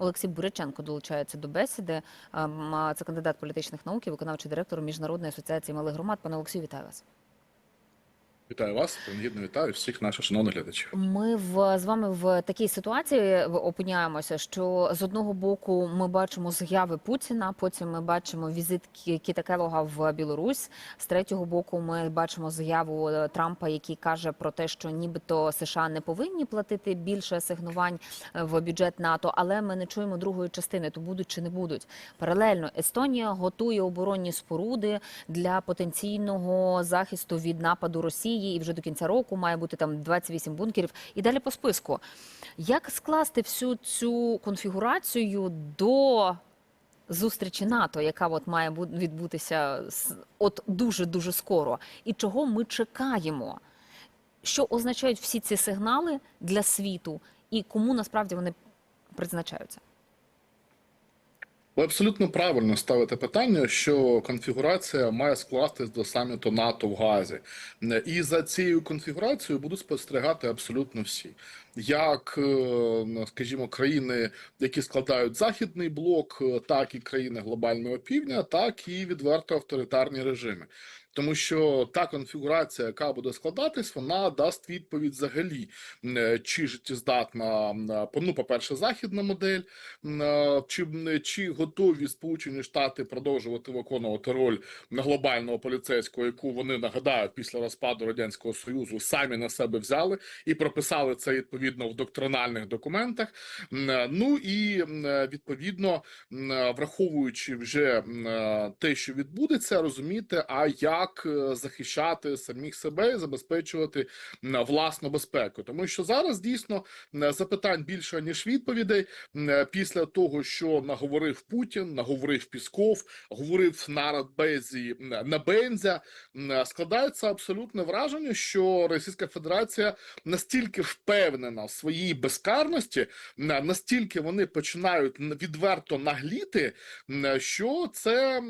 Олексій Буряченко долучається до бесіди. Ем, Це кандидат політичних наук і виконавчий директор Міжнародної асоціації малих громад. Пане Олексію, вітаю вас. Вітаю вас, принагідно вітаю всіх наших шановних глядачів. Ми в з вами в такій ситуації опиняємося, що з одного боку ми бачимо заяви Путіна, потім ми бачимо візит Кі- Кіта Келога в Білорусь. З третього боку, ми бачимо заяву е, Трампа, який каже про те, що нібито США не повинні платити більше асигнувань е, в бюджет НАТО, але ми не чуємо другої частини, то будуть чи не будуть. Паралельно Естонія готує оборонні споруди для потенційного захисту від нападу Росії, і вже до кінця року має бути там 28 бункерів. І далі по списку. Як скласти всю цю конфігурацію до зустрічі НАТО, яка от має відбутися от дуже дуже скоро, і чого ми чекаємо? Що означають всі ці сигнали для світу, і кому насправді вони призначаються? Ви абсолютно правильно ставите питання, що конфігурація має скластись до саміту НАТО в Газі, і за цією конфігурацією будуть спостерігати абсолютно всі, як, е, скажімо, країни, які складають західний блок, е, так і країни глобального півдня, так і відверто авторитарні режими. Тому що та конфігурація, яка буде складатись, вона дасть відповідь взагалі, е, чи життєздатна е, по- ну, по-перше, західна модель, е, чи, чи готові Сполучені Штати продовжувати виконувати роль глобального поліцейського, яку вони нагадаю після розпаду радянського союзу самі на себе взяли і прописали це відповідно в доктринальних документах. Ну і відповідно, враховуючи вже те, що відбудеться, розуміти, а як е, захищати самих себе і забезпечувати власну безпеку, тому що зараз дійсно запитань більше ніж відповідей. Після того, що наговорив Путін, наговорив Пісков, говорив на Радбезі на Бензя, складається абсолютне враження, що Російська Федерація настільки впевнена в своїй безкарності, настільки вони починають відверто нагліти, що це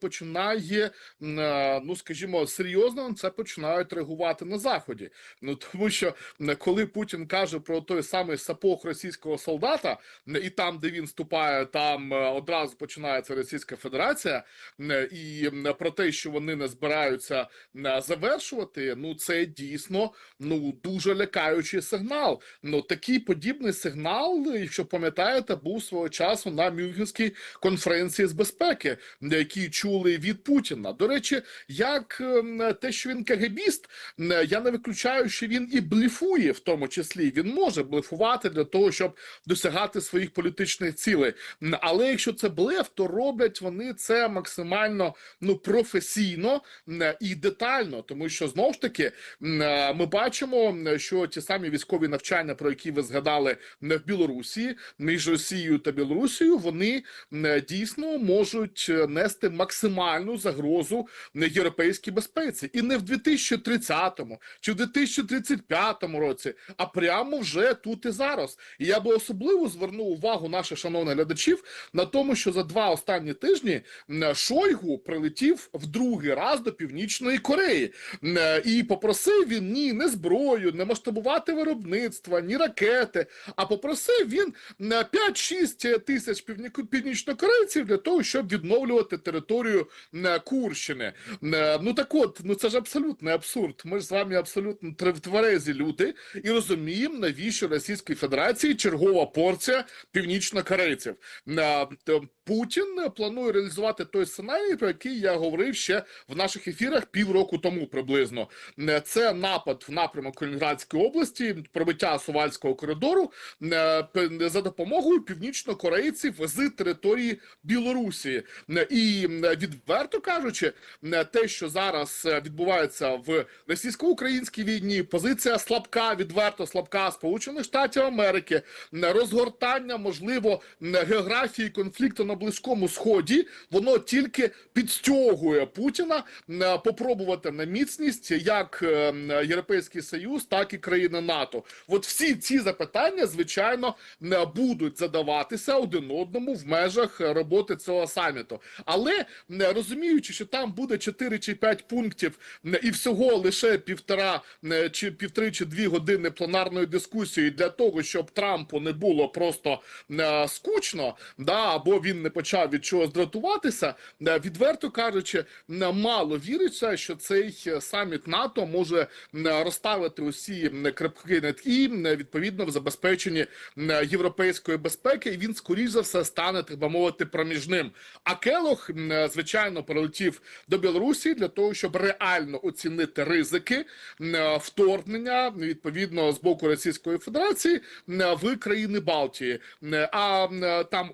починає, е, скажімо, серйозно на це починають реагувати на заході. Ну тому що коли Путін каже про той самий сапог російського солдата, і там, де він ступає, там е, одразу починається Російська Федерація, і про те, що вони не збираються завершувати, ну це дійсно ну дуже лякаючий сигнал. Ну такий подібний сигнал, якщо пам'ятаєте, був свого часу на Мюнхенській конференції з безпеки, які чули від Путіна. До речі, як ем, те, що він КГБіст, я не виключаю, що він і блефує, в тому числі він може блефувати для того, щоб досягати своїх політичних цілей. Але якщо це блеф, то роблять вони це максимально ну професійно і детально, тому що знову ж таки е, ми бачимо, що ті самі військові навчання, про які ви згадали м, в Білорусі, між Росією та Білорусією, вони м, дійсно можуть е, нести максимальну загрозу м, європейській безпеці, і не в 2030 чи в 2035 році, а прямо вже тут і зараз. І я би особливо звернув увагу наших шановних глядачів на тому, що за два останні тижні Шойгу прилетів в другий раз до Північної Кореї і попросив він ні не зброю, не масштабувати виробництва, ні ракети. А попросив він м, 5-6 тисяч півні- північнокорейців для того, щоб відновлювати територію Курщини. Е, Ну так от, ну це ж абсолютний абсурд. Ми ж з вами абсолютно тверезі люди і розуміємо, навіщо Російській Федерації чергова порція північнокорейців. Путін планує реалізувати той сценарій, про який я говорив ще в наших ефірах півроку тому приблизно. Е, Це напад в напрямок Калінінградської області, пробиття Сувальського коридору е, за допомогою північнокорейців з території Білорусі. Е, І відверто кажучи, те, що зараз відбувається в російсько-українській війні, позиція слабка, відверто слабка Сполучених Штатів Америки, розгортання, можливо, географії конфлікту на близькому сході воно тільки підстягує Путіна е, попробувати на міцність як е, Європейський Союз, так і країни НАТО. От всі ці запитання, звичайно, не будуть задаватися один одному в межах е, роботи цього саміту. Але не розуміючи, що там буде 4 чи 5 пунктів е, і всього лише півтора е, чи півтори чи дві години планарної дискусії для того, щоб Трампу не було просто е, скучно, да або він не почав від чогось дратуватися. е, Відверто кажучи, мало віриться, що цей е, саміт НАТО може розставити усі крапки над і відповідно в забезпеченні європейської безпеки. І він скоріш за все стане так би мовити проміжним. А Келох, е, звичайно, прилетів до Білорусі для того, щоб реально оцінити ризики вторгнення відповідно з боку Російської Федерації в країни Балтії. А там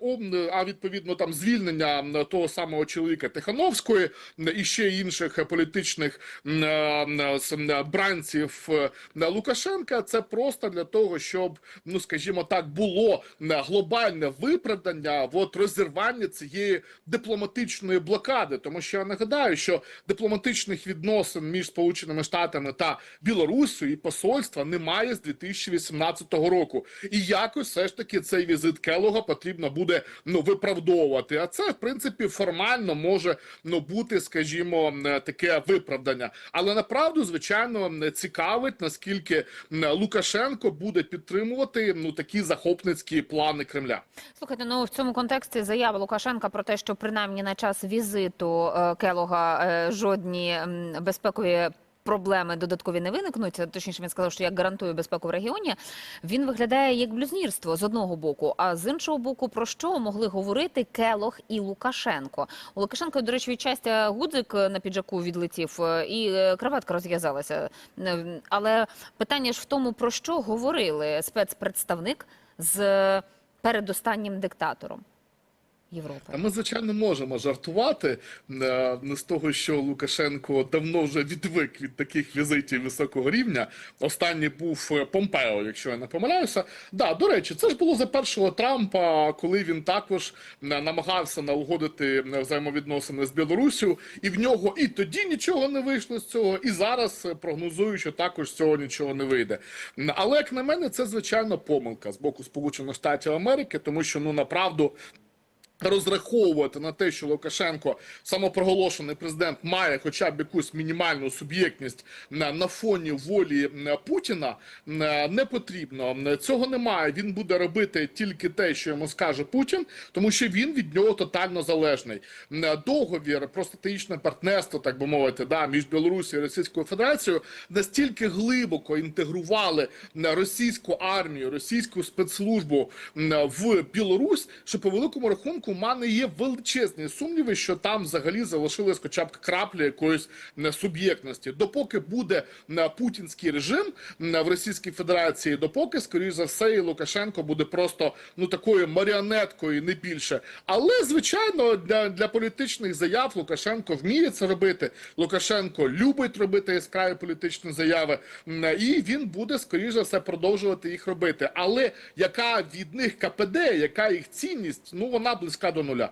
а відповідно там звільнення е, того самого чоловіка Тихановської е, і ще інших політичних е, с- м, бранців е, Лукашенка. Це просто для того, щоб ну скажімо так, було е, глобальне виправдання от розірвання цієї дипломатичної блокади. Тому що я нагадаю, що дипломатичних відносин між Сполученими Штатами та Білорусію і посольства немає з 2018 року. І якось все ж таки цей візит Келога потрібно буде ну виправдовувати. А це в принципі формально може ну бути, скажімо, таке виправдання. Але направду, звичайно, не цікавить наскільки Лукашенко буде підтримувати ну такі захопницькі плани Кремля. Слухайте, ну в цьому контексті заява Лукашенка про те, що принаймні на час візиту е, Келога е, жодні безпекові. Проблеми додаткові не виникнуть. Точніше, він сказав, що я гарантую безпеку в регіоні. Він виглядає як блюзнірство з одного боку, а з іншого боку, про що могли говорити Келох і Лукашенко? У Лукашенко, до речі, від гудзик на піджаку відлетів, е, і е, краватка розв'язалася. Е, Але питання ж в тому, про що говорили спецпредставник з передостаннім диктатором Європи. Ми, звичайно, можемо жартувати е, не з того, що Лукашенко давно вже відвик від таких візитів високого рівня. Останній був е, Помпео, якщо я не помиляюся. Да, до речі, це ж було за першого Трампа, коли він також е, намагався налагодити взаємовідносини з Білоруссю, і в нього і тоді нічого не вийшло з цього, і зараз прогнозую, що також з цього нічого не вийде. Але як на мене, це звичайно помилка з боку Сполучених Штатів Америки, тому що ну направду розраховувати на те, що Лукашенко, самопроголошений президент, має хоча б якусь мінімальну суб'єктність на, на фоні волі Путіна, не потрібно. Цього немає. Він буде робити тільки те, що йому скаже Путін, тому що він від нього тотально залежний. Договір про стратегічне партнерство, так би мовити, да, між Білорусією і Російською Федерацією настільки глибоко інтегрували російську армію, російську спецслужбу в Білорусь, що по великому рахунку у мене є величезні сумніви, що там взагалі залишилась хоча б крапля якоїсь м, суб'єктності. Допоки буде м, путінський режим в Російській Федерації, допоки, скоріш за все, і Лукашенко буде просто ну такою маріонеткою, не більше. Але звичайно, для, для політичних заяв Лукашенко вміє це робити. Лукашенко любить робити яскраві політичні заяви, і він буде скоріш за все продовжувати їх робити. Але яка від них КПД, яка їх цінність? Ну вона близька до нуля.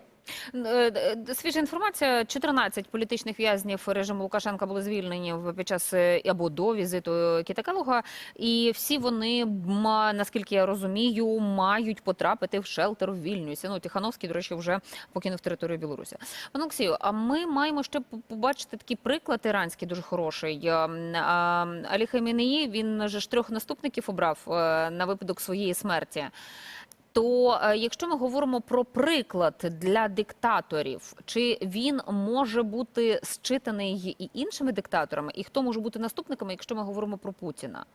Е, е, Свіжа інформація: 14 політичних в'язнів режиму Лукашенка були звільнені під час е, або до візиту Кітакелуга, і всі вони, наскільки я розумію, мають потрапити в шелтер в Вільнюсі. Ну, Тихановський, до речі, вже покинув територію Білорусі. Пане Олексію, а ми маємо ще побачити такий приклад іранський, дуже хороший. Алі Хамінеї, він ж трьох наступників обрав на випадок своєї смерті. То е, якщо ми говоримо про приклад для диктаторів, чи він може бути зчитаний і іншими диктаторами, і хто може бути наступниками, якщо ми говоримо про Путіна?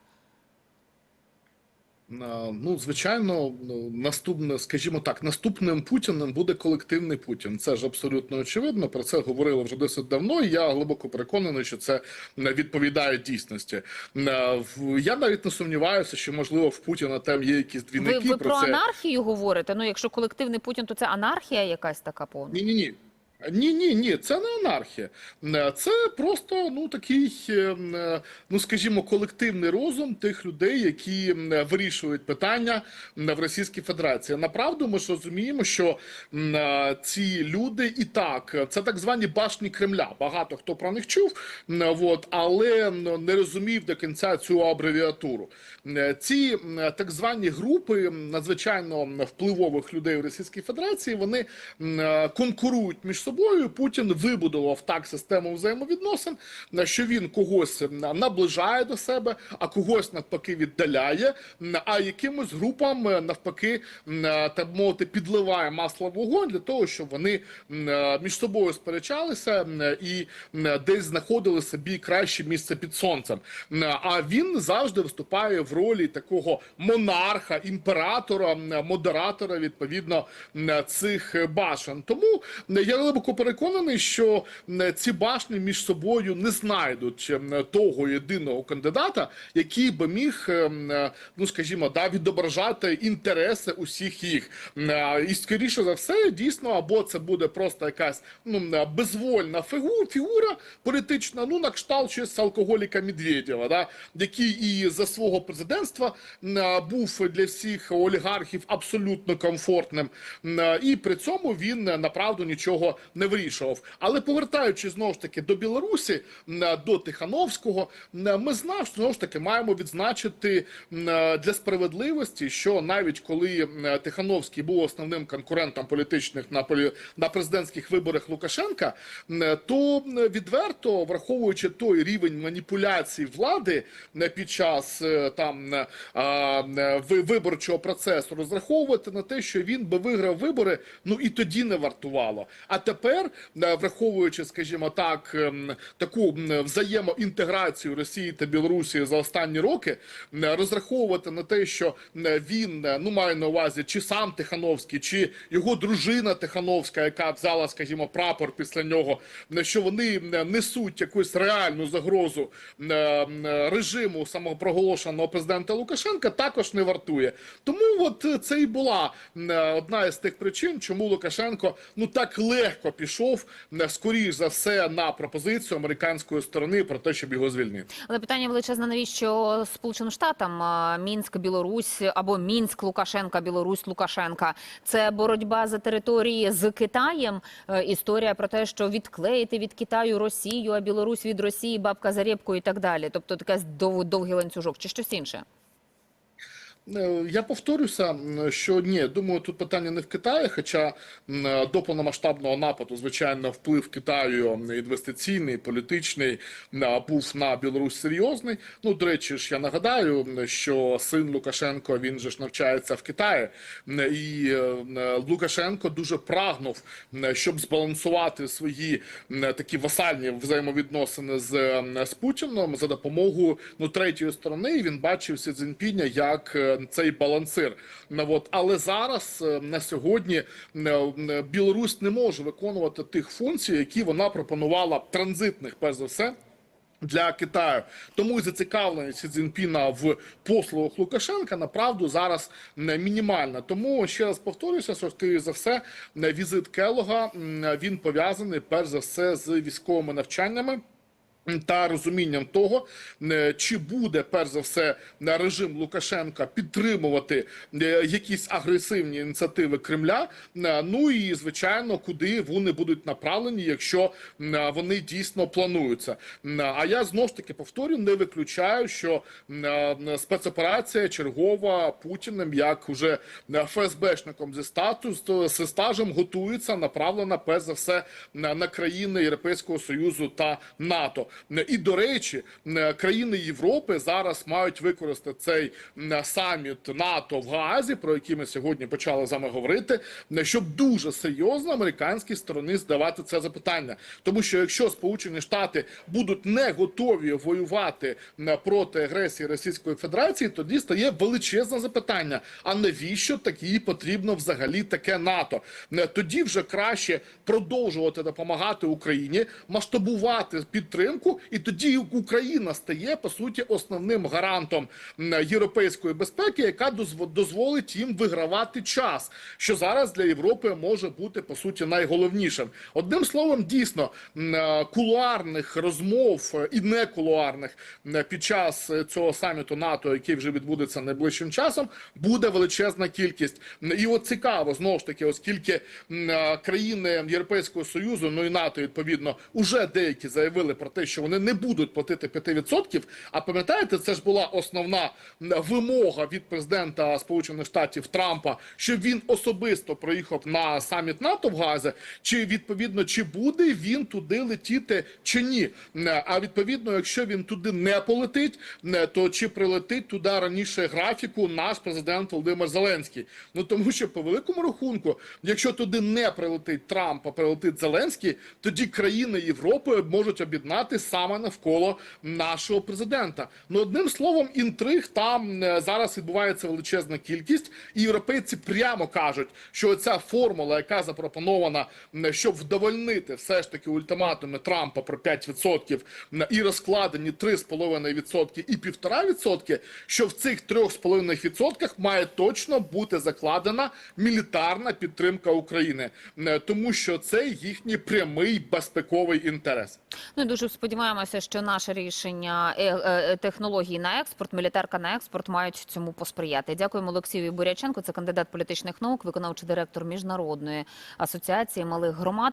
Ну, звичайно, ну, наступне, скажімо так, наступним Путіним буде колективний Путін. Це ж абсолютно очевидно. Про це говорили вже досить давно. І я глибоко переконаний, що це відповідає дійсності. Я навіть не сумніваюся, що можливо в Путіна там є якісь Ви, двійники. ви про це анархію говорите? Ну, якщо колективний Путін, то це анархія якась така повна. ні, ні, ні. Ні, ні, ні, це не анархія. Е, Це просто ну такий, е, е, ну скажімо, колективний розум тих людей, які вирішують питання в Російській Федерації. Направду ми ж розуміємо, що ці люди і так це так звані башні Кремля. Багато хто про них чув, от, але не розумів до кінця цю абревіатуру. Ці так звані групи надзвичайно впливових людей в Російській Федерації вони конкурують між собою. Путін вибудував так систему взаємовідносин, на що він когось наближає до себе, а когось навпаки віддаляє. А якимось групам е, навпаки е, так мовити підливає масло вогонь для того, щоб вони е, між собою сперечалися і десь знаходили собі краще місце під сонцем. А він завжди виступає в ролі такого монарха, імператора, модератора відповідно цих башен. Тому я глибоко переконаний, що ці башні між собою не знайдуть того єдиного кандидата, який би міг, ем, ну скажімо, да, відображати інтереси усіх їх. І скоріше за все, дійсно, або це буде просто якась ну безвольна фігу- фігура політична, ну на кшталт щось алкоголіка Медведєва, да, який і за свого президентства був для всіх олігархів абсолютно комфортним, і при цьому він е, направду нічого не вирішував. Але повертаючись знову ж таки до Білорусі, е, до Тихановського, е, ми знав, що знову ж таки маємо відзначити е, для справедливості, що навіть коли Тихановський був основним конкурентом політичних на полі на президентських виборах Лукашенка, то відверто враховуючи той рівень маніпуляцій влади під час там виборчого процесу, розраховувати на те, що він би виграв вибори, ну і тоді не вартувало. А тепер, е, враховуючи, скажімо так, ем, таку взаємоінтеграцію Росії та Білорусі за останні роки, розраховувати на те, що він е, ну має на увазі чи сам Тихановський, чи його дружина Тихановська, яка взяла, скажімо, прапор після нього, що вони несуть якусь реальну загрозу м, режиму самопроголошеного президента Лукашенка, також не вартує. Тому от е, це і була одна із тих причин, чому Лукашенко ну так легко пішов, м, скоріш за все, на пропозицію американської сторони про те, щоб його звільнити. Але питання величезне, навіщо Сполученим Штатам Мінськ, Білорусь або Мінськ, Лукашенка, Білорусь, Лукашенка? Це боротьба за території з Китаєм. Е, Історія про те, що відклеїти від Китаю Росію, а Білорусь від Росії, бабка за рєпку і так далі. Тобто таке дов- довгий ланцюжок чи щось інше. Е, Я повторюся, що ні, думаю, тут питання не в Китаї, хоча до повномасштабного нападу, звичайно, вплив Китаю інвестиційний, політичний був на Білорусь серйозний. Ну, до речі, ж я нагадаю, що син Лукашенко він же ж навчається в Китаї, і е, Лукашенко дуже прагнув, щоб збалансувати свої такі васальні взаємовідносини з, з Путіном за допомогою ну третьої сторони. Він бачив Сі Цзіньпіня як е, цей балансир. Ну, от. Але зараз е, на сьогодні е, е, Білорусь не може виконувати тих функцій, які вона пропонувала транзитних, перш за все. Для Китаю тому і зацікавленість Сі Цзіньпіна в послугах Лукашенка направду зараз не мінімальна. Тому ще раз повторюся, що скоріше за все візит Келога він пов'язаний перш за все з військовими навчаннями. Та розумінням того, е, чи буде перш за все режим Лукашенка підтримувати е, якісь агресивні ініціативи Кремля. е, Ну і звичайно, куди вони будуть направлені, якщо вони дійсно плануються. А я знову ж таки повторю, не виключаю, що спецоперація чергова Путіним, як уже ФСБшником зі статус зі стажем готується, направлена перш за все на країни Європейського союзу та НАТО. І до речі, країни Європи зараз мають використати цей саміт НАТО в Гаазі, про який ми сьогодні почали з вами говорити, щоб дуже серйозно американській сторони здавати це запитання. Тому що якщо Сполучені Штати будуть не готові воювати проти агресії Російської Федерації, тоді стає величезне запитання: а навіщо такі потрібно взагалі таке НАТО? Тоді вже краще продовжувати допомагати Україні, масштабувати підтримку. Боку, і тоді Україна стає по суті основним гарантом європейської безпеки, яка дозв- дозволить їм вигравати час, що зараз для Європи може бути по суті найголовнішим. Одним словом, дійсно е, кулуарних розмов е, і не кулуарних під час е, цього саміту НАТО, який вже відбудеться найближчим часом, буде величезна кількість. І от цікаво знову ж таки, оскільки е, країни Європейського союзу, ну і НАТО відповідно, уже деякі заявили про те, що вони не будуть платити 5%. А пам'ятаєте, це ж була основна вимога від президента Сполучених Штатів Трампа, щоб він особисто проїхав на саміт НАТО в Газі, чи відповідно чи буде він туди летіти чи ні. А відповідно, якщо він туди не полетить, то чи прилетить туди раніше графіку наш президент Володимир Зеленський? Ну тому що по великому рахунку, якщо туди не прилетить Трамп, а прилетить Зеленський, тоді країни Європи можуть об'єднати саме навколо нашого президента. Ну одним словом, інтриг там е, зараз відбувається величезна кількість, і європейці прямо кажуть, що ця формула, яка запропонована, щоб вдовольнити все ж таки ультиматуми Трампа про 5% м, і розкладені 3,5% і 1,5%, що в цих 3,5% має точно бути закладена мілітарна підтримка України, тому що це їхній прямий безпековий інтерес. Ну дуже сподіваємося, що наше рішення е, е, на експорт, мілітарка на експорт мають цьому посприяти. Дякуємо Олексію Буряченко. Це кандидат політичних наук, виконавчий директор міжнародної асоціації малих громад.